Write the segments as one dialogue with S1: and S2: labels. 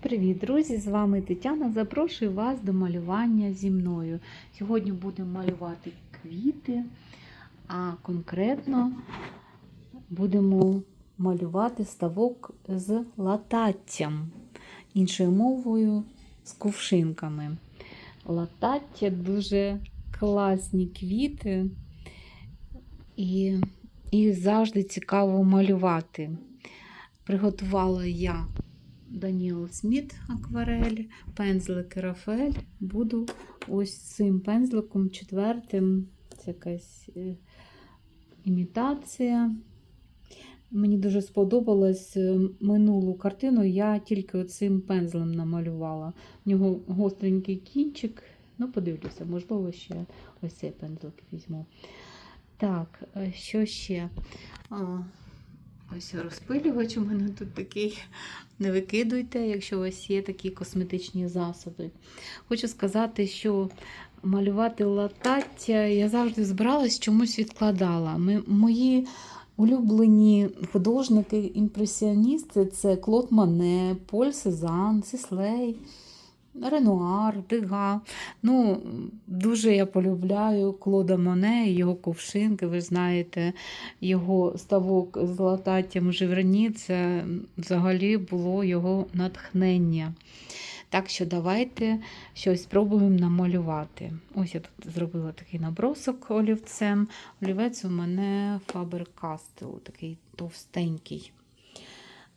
S1: Привіт, друзі! З вами Тетяна. Запрошую вас до малювання зі мною. Сьогодні будемо малювати квіти, а конкретно будемо малювати ставок з лататтям, іншою мовою з кувшинками. Латаття дуже класні квіти, і їх завжди цікаво малювати. Приготувала я Даніел Сміт акварель, пензлик Рафаель. Буду ось цим пензликом четвертим. Це якась е, імітація. Мені дуже сподобалась е, минулу картину, я тільки цим пензлем намалювала. У нього гостренький кінчик. Ну, подивлюся, можливо, ще ось цей пензлик візьму. Так, е, що ще? Ось розпилювач у мене тут такий. Не викидуйте, якщо у вас є такі косметичні засоби. Хочу сказати, що малювати латаття я завжди збиралась, чомусь відкладала. Ми, мої улюблені художники-імпресіоністи це Клод Мане, Поль Сезанн, Сіслей. Ренуар, Дега. Ну, Дуже я полюбляю Клода Моне і його ковшинки. Ви знаєте, його ставок з лататтям живрані це взагалі було його натхнення. Так що давайте щось спробуємо намалювати. Ось я тут зробила такий набросок олівцем. Олівець у мене Faber-Castell, такий товстенький.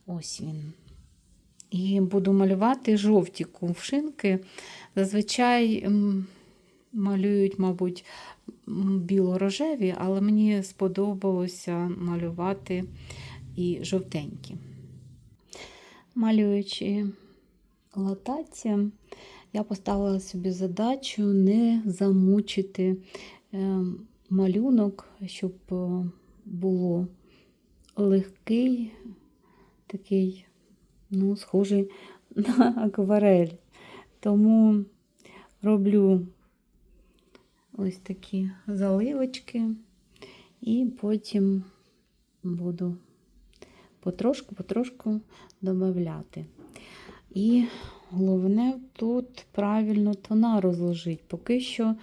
S1: Ось він. І буду малювати жовті кувшинки. Зазвичай малюють, мабуть, біло-рожеві, але мені сподобалося малювати і жовтенькі. Малюючи латаття, я поставила собі задачу не замучити е, малюнок, щоб е, було легкий такий ну, схожий на акварель. Тому роблю ось такі заливочки, і потім буду потрошку-потрошку додати. І головне тут правильно тона розложити. Поки що,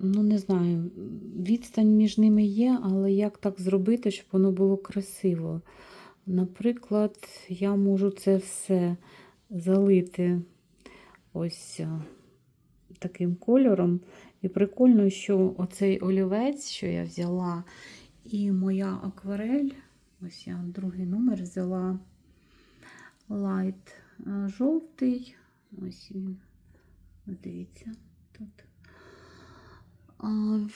S1: ну не знаю, відстань між ними є, але як так зробити, щоб воно було красиво. Наприклад, я можу це все залити ось е, таким кольором. І прикольно, що оцей олівець, що я взяла, і моя акварель, ось я другий номер взяла лайт е, жовтий. Ось він, дивіться, тут.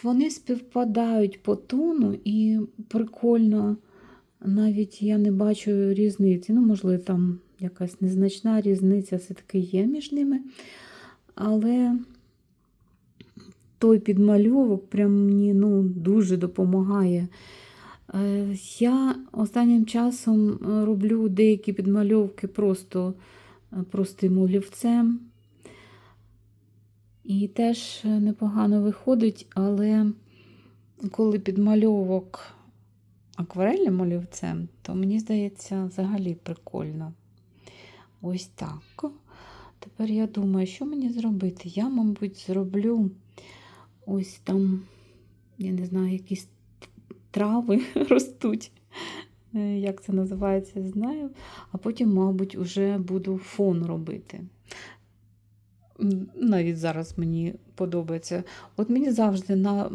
S1: Вони співпадають по тону і прикольно. Навіть я не бачу різниці. Ну, можливо, там якась незначна різниця все-таки є між ними. Але той підмальовок прям мені ну, дуже допомагає. Е, Я останнім часом роблю деякі підмальовки просто простим олівцем. І теж непогано виходить, але коли підмальовок акварельним олівцем, то мені здається, взагалі прикольно. Ось так. Тепер я думаю, що мені зробити? Я, мабуть, зроблю ось там, я не знаю, якісь трави ростуть. Е, як це називається, знаю. А потім, мабуть, вже буду фон робити. Навіть зараз мені подобається. От мені завжди на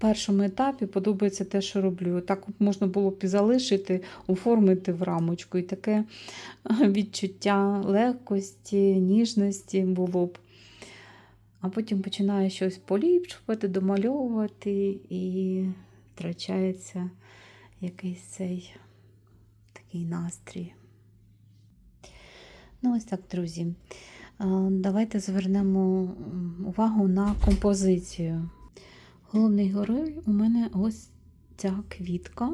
S1: першому етапі подобається те, що роблю. Так можна було б і залишити, оформити в рамочку. І таке відчуття легкості, ніжності було б. А потім починаю щось поліпшувати, домальовувати, і втрачається якийсь цей такий настрій. Ну, ось так, друзі. Давайте звернемо увагу на композицію. Головний герой у мене ось ця квітка.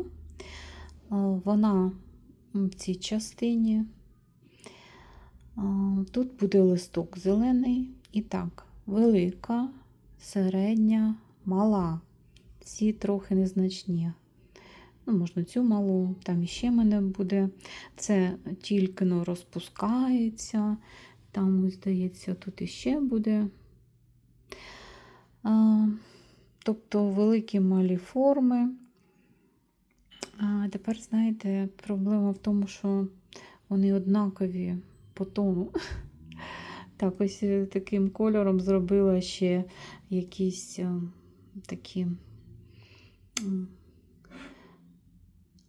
S1: Вона в цій частині. Тут буде листок зелений. І так, велика, середня, мала. Ці трохи незначні. Ну, можна цю малу, там іще мене буде. Це тільки но розпускається. Там, здається, тут іще буде. Тобто великі малі форми. А тепер, знаєте, проблема в тому, що вони однакові по тону. Так, ось е, таким кольором зробила ще якісь е, такі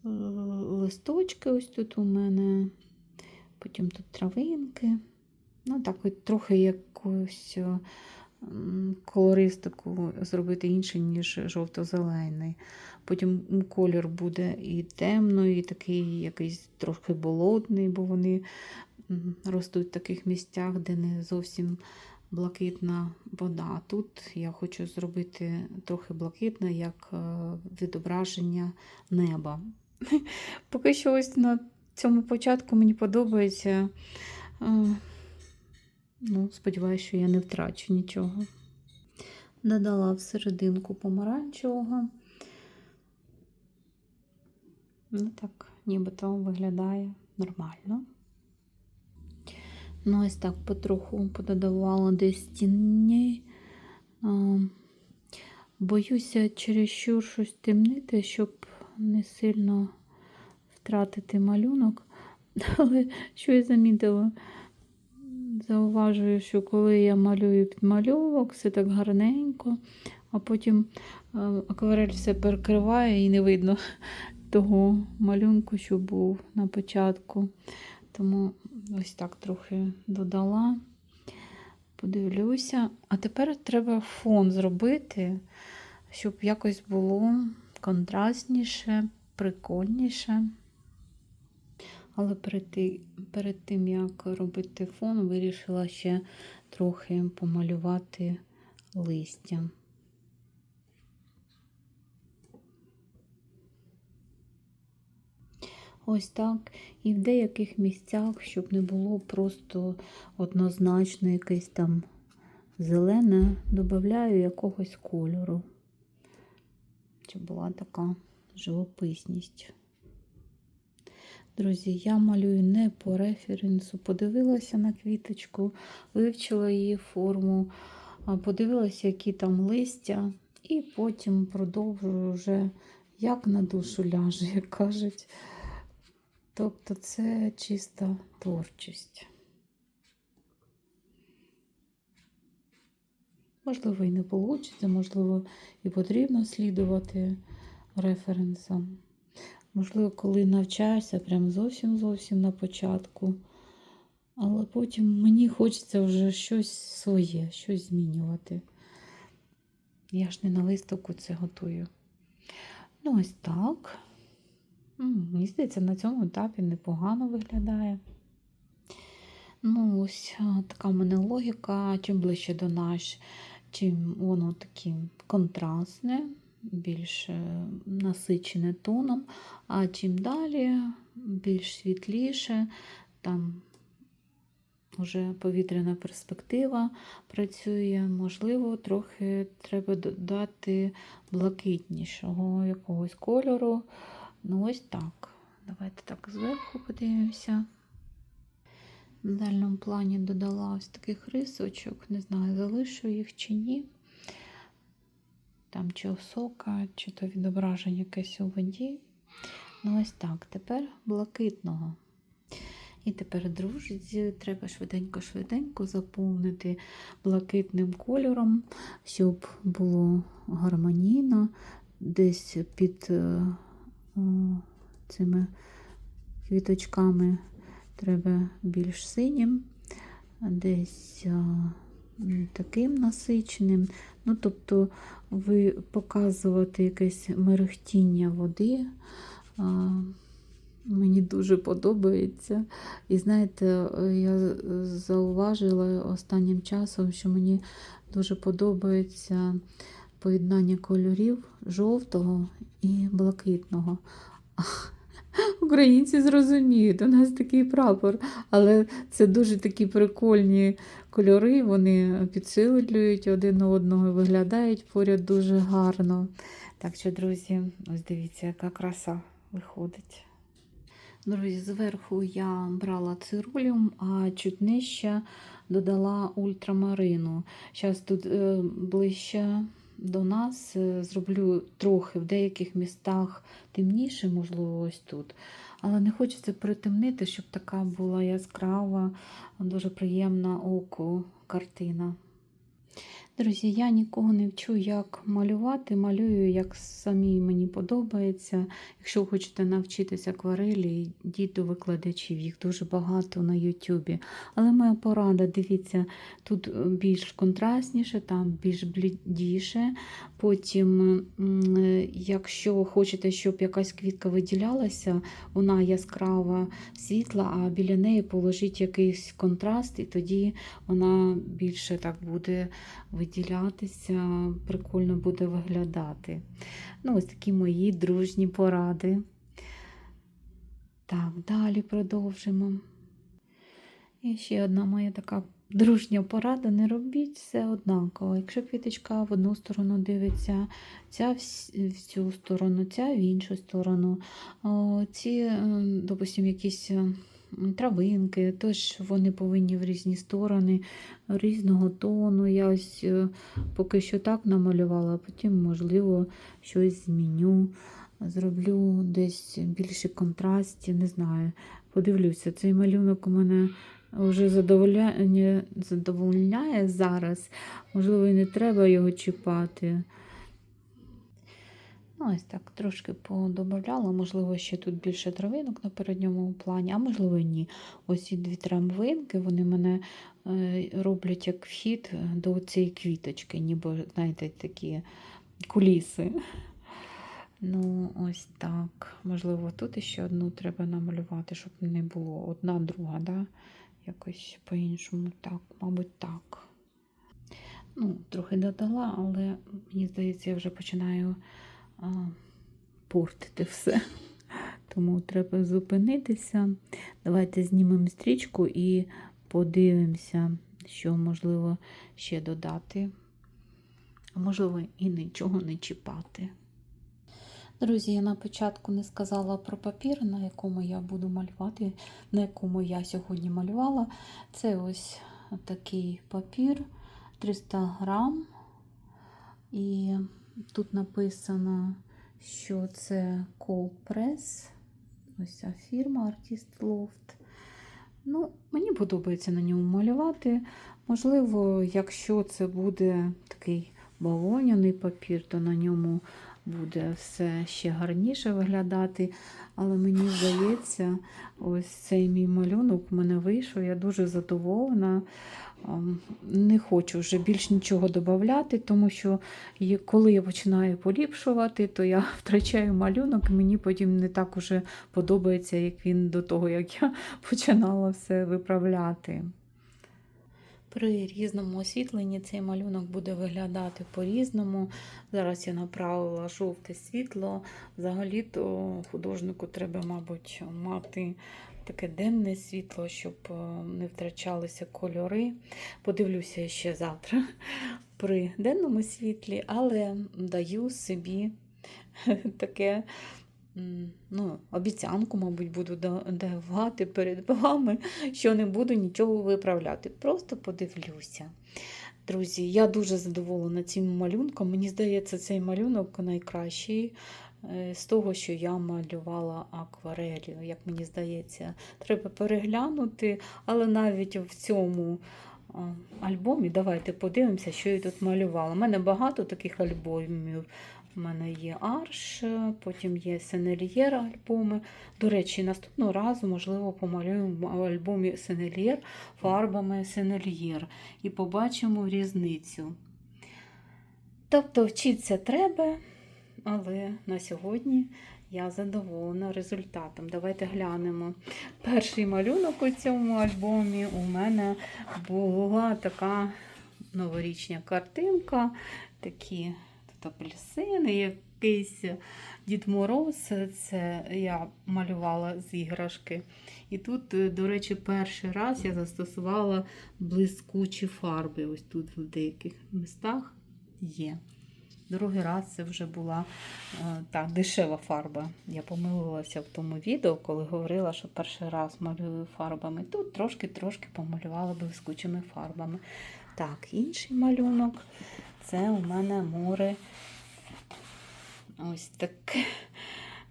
S1: листочки ось тут у мене, потім тут травинки. Ну, так, от трохи якусь е, колористику зробити інше, ніж жовто-зелений. Потім колір буде і темний, і такий якийсь трохи болотний, бо вони ростуть в таких місцях, де не зовсім блакитна вода. Тут я хочу зробити трохи блакитне, як е, відображення неба. Поки що ось на цьому початку мені подобається. Ну, сподіваюся, що я не втрачу нічого. Додала в серединку помаранчевого. Ну так, нібито виглядає нормально. Ну, ось так потроху пододавала десь тіні. Боюся чересчур щось темнити, щоб не сильно втратити малюнок. Але що я замітила? Зауважую, що коли я малюю підмальовок, все так гарненько, а потім е, акварель все перекриває і не видно того малюнку, що був на початку. Тому ось так трохи додала. Подивлюся. А тепер треба фон зробити, щоб якось було контрастніше, прикольніше. Але перед, перед тим, як робити фон, вирішила ще трохи помалювати листя. Ось так. І в деяких місцях, щоб не було просто однозначно якесь там зелене, додаю якогось кольору. Щоб була така живописність. Друзі, я малюю не по референсу. Подивилася на квіточку, вивчила її форму, подивилася, які там листя, і потім продовжую вже як на душу ляже, як кажуть. Тобто це чиста творчість. Можливо, і не вийде, можливо, і потрібно слідувати референсам. Можливо, коли навчаєшся, прям зовсім-зовсім на початку. Але потім мені хочеться вже щось своє, щось змінювати. Я ж не на виставку це готую. Ну, ось так. Мені здається, на цьому етапі непогано виглядає. Ну, ось така в мене логіка. Чим ближче до нас, чим воно таке контрастне, більш е, насичене тоном, а чим далі, більш світліше, там вже повітряна перспектива працює, можливо, трохи треба додати блакитнішого якогось кольору. Ну, ось так. Давайте так зверху подивимося. На дальному плані додала ось таких рисочок. Не знаю, залишу їх чи ні. Там чи осока, чи то відображення якесь у воді. Ну, ось так. Тепер блакитного. І тепер, друзі, треба швиденько-швиденько заповнити блакитним кольором, щоб було гармонійно. Десь під е, о, цими квіточками треба більш синім, десь а, м, таким насиченим. Ну, тобто, ви показувати якесь мерехтіння води. Мені дуже подобається. І знаєте, я зауважила останнім часом, що мені дуже подобається поєднання кольорів жовтого і блакитного. Українці зрозуміють, у нас такий прапор, але це дуже такі прикольні кольори, вони підсилюють один одного і виглядають поряд дуже гарно. Так що, друзі, ось дивіться, яка краса виходить. Друзі, зверху я брала цирулюм, а чуть нижче додала ультрамарину. Зараз тут е, ближче до нас е, зроблю трохи в деяких містах темніше, можливо, ось тут. Але не хочеться притемнити, щоб така була яскрава, дуже приємна оку картина. Друзі, я нікого не вчу, як малювати. Малюю, як самі мені подобається. Якщо хочете навчитися акварелі, йдіть до викладачів, їх дуже багато на Ютубі. Але моя порада, дивіться, тут е, більш контрастніше, там більш блідіше. Потім, е, якщо хочете, щоб якась квітка виділялася, вона яскрава, світла, а біля неї положіть якийсь контраст, і тоді вона більше так буде виділятися, прикольно буде виглядати. Ну, ось такі мої дружні поради. Так, далі продовжимо. І ще одна моя така дружня порада: не робіть все однаково. Якщо квіточка в одну сторону дивиться, ця в цю сторону, ця в іншу сторону. Ці, е, допустимо, якісь травинки, теж вони повинні в різні сторони, різного тону. Я ось е, поки що так намалювала, а потім, можливо, щось зміню. Зроблю десь більше контрастів, не знаю. Подивлюся, цей малюнок у мене вже задовольняє, задовольняє зараз. Можливо, і не треба його чіпати. Ну, ось так трошки подобавляла. Можливо, ще тут більше травинок на передньому плані, а можливо, ні. Ось ці дві травинки, вони мене е, роблять як вхід до цієї квіточки, ніби, знаєте, такі куліси. Ну, ось так. Можливо, тут ще одну треба намалювати, щоб не було одна друга, да? якось по-іншому. Так, мабуть, так. Ну, трохи додала, але мені здається, я вже починаю а, портити все. Тому треба зупинитися. Давайте знімемо стрічку і подивимося, що можливо ще додати. А можливо, і нічого не чіпати. Друзі, я на початку не сказала про папір, на якому я буду малювати, на якому я сьогодні малювала. Це ось такий папір 300 грам. І тут написано, що це Cold Press. Ось ця фірма Artist Loft. Ну, мені подобається на ньому малювати. Можливо, якщо це буде такий балоняний папір, то на ньому буде все ще гарніше виглядати. Але мені здається, ось цей мій малюнок в мене вийшов. Я дуже задоволена. Не хочу вже більш нічого додати, тому що коли я починаю поліпшувати, то я втрачаю малюнок, і мені потім не так уже подобається, як він до того, як я починала все виправляти. При різному освітленні цей малюнок буде виглядати по-різному. Зараз я направила жовте світло. Взагалі-то художнику треба, мабуть, мати таке денне світло, щоб е, не втрачалися кольори. Подивлюся ще завтра при денному світлі, але даю собі таке. Ну, обіцянку, мабуть, буду да- давати перед вами, що не буду нічого виправляти. Просто подивлюся. Друзі, я дуже задоволена цим малюнком. Мені здається, цей малюнок найкращий е, з того, що я малювала акварелью, як мені здається. Треба переглянути, але навіть в цьому альбомі давайте подивимося, що я тут малювала. У мене багато таких альбомів. У мене є арш, потім є Сенельєр альбоми. До речі, наступного разу, можливо, помалюємо в альбомі Сенельєр фарбами Сенельєр і побачимо різницю. Тобто вчитися треба, але на сьогодні я задоволена результатом. Давайте глянемо. Перший малюнок у цьому альбомі у мене була така новорічня картинка, такі тут апельсини, якийсь Дід Мороз. Це я малювала з іграшки. І тут, е, до речі, перший раз я застосувала блискучі фарби. Ось тут в деяких містах є. Другий раз це вже була е, так, дешева фарба. Я помилилася в тому відео, коли говорила, що перший раз малюю фарбами. Тут трошки-трошки помалювала блискучими фарбами. Так, інший малюнок це у мене море. Ось таке,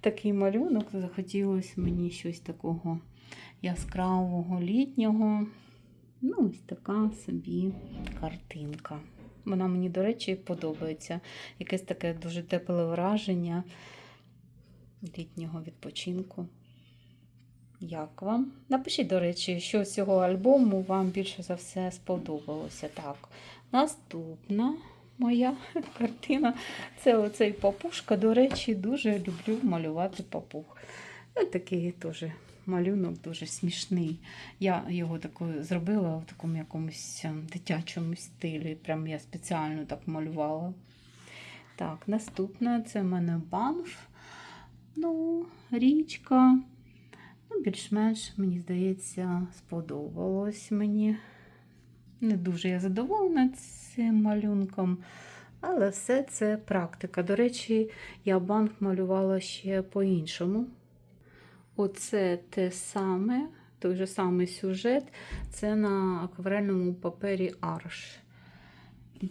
S1: такий малюнок. Захотілося мені щось такого яскравого літнього. Ну, ось така собі картинка. Вона мені, до речі, подобається. Якесь таке дуже тепле враження літнього відпочинку. Як вам? Напишіть, до речі, що з цього альбому вам більше за все сподобалося. Так, наступна моя картина це оцей папушка. До речі, дуже люблю малювати папуг. Ось такий теж малюнок дуже смішний. Я його такою зробила в такому якомусь е, дитячому стилі. Прям я спеціально так малювала. Так, наступне це в мене банф. Ну, річка. Ну, більш-менш, мені здається, сподобалось мені. Не дуже я задоволена цим малюнком, але все це практика. До речі, я банк малювала ще по-іншому. Оце те саме, той же самий сюжет, це на акварельному папері арш.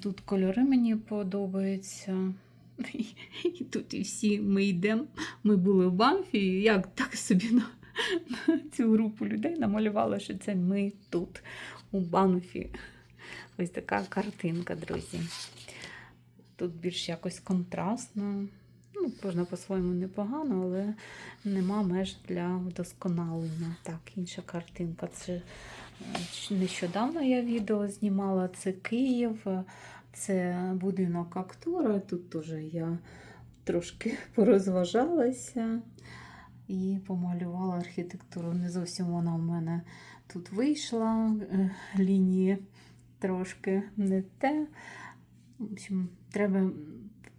S1: Тут кольори мені подобаються. І тут і всі ми йдемо. Ми були в Банфі, як так собі цю групу людей намалювала, що це ми тут, у Банфі. Ось така картинка, друзі. Тут більш якось контрастно. Ну, кожна по-своєму непогано, але нема меж для вдосконалення. Так, інша картинка. Це е, нещодавно я відео знімала. Це Київ, це будинок актора. Тут теж я трошки порозважалася і помалювала архітектуру. Не зовсім вона в мене тут вийшла, е, лінії трошки не те. В общем, треба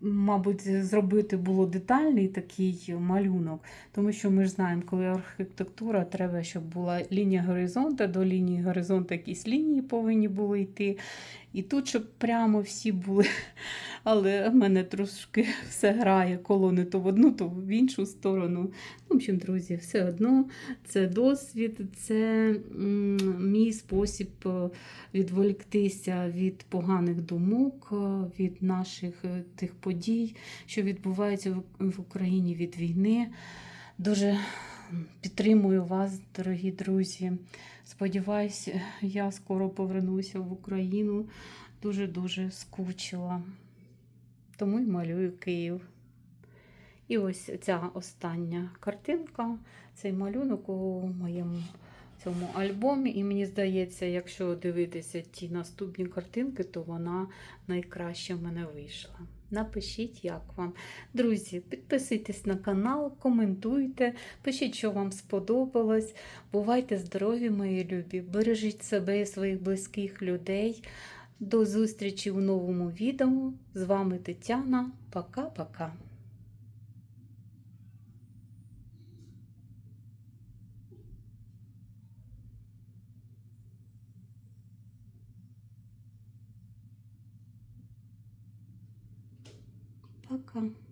S1: мабуть, зробити було детальний такий малюнок, тому що ми ж знаємо, коли архітектура, треба, щоб була лінія горизонту, до лінії горизонту якісь лінії повинні були йти. І тут, щоб прямо всі були. Але в мене трошки все грає колони то в одну, то в іншу сторону. В общем, друзі, все одно це досвід, це мій спосіб е, відволіктися від поганих думок, е, від наших е, тих подій, що відбуваються в Україні від війни. Дуже підтримую вас, дорогі друзі. Сподіваюсь, я скоро повернуся в Україну. Дуже-дуже скучила. Тому й малюю Київ. І ось ця остання картинка, цей малюнок у моєму цьому альбомі. І мені здається, якщо дивитися ті наступні картинки, то вона найкраще в мене вийшла. Напишіть, як вам. Друзі, підписуйтесь на канал, коментуйте, пишіть, що вам сподобалось. Бувайте здорові, мої любі, бережіть себе і своїх близьких людей. До зустрічі у новому відео. З вами Тетяна. Пока-пока. Пока.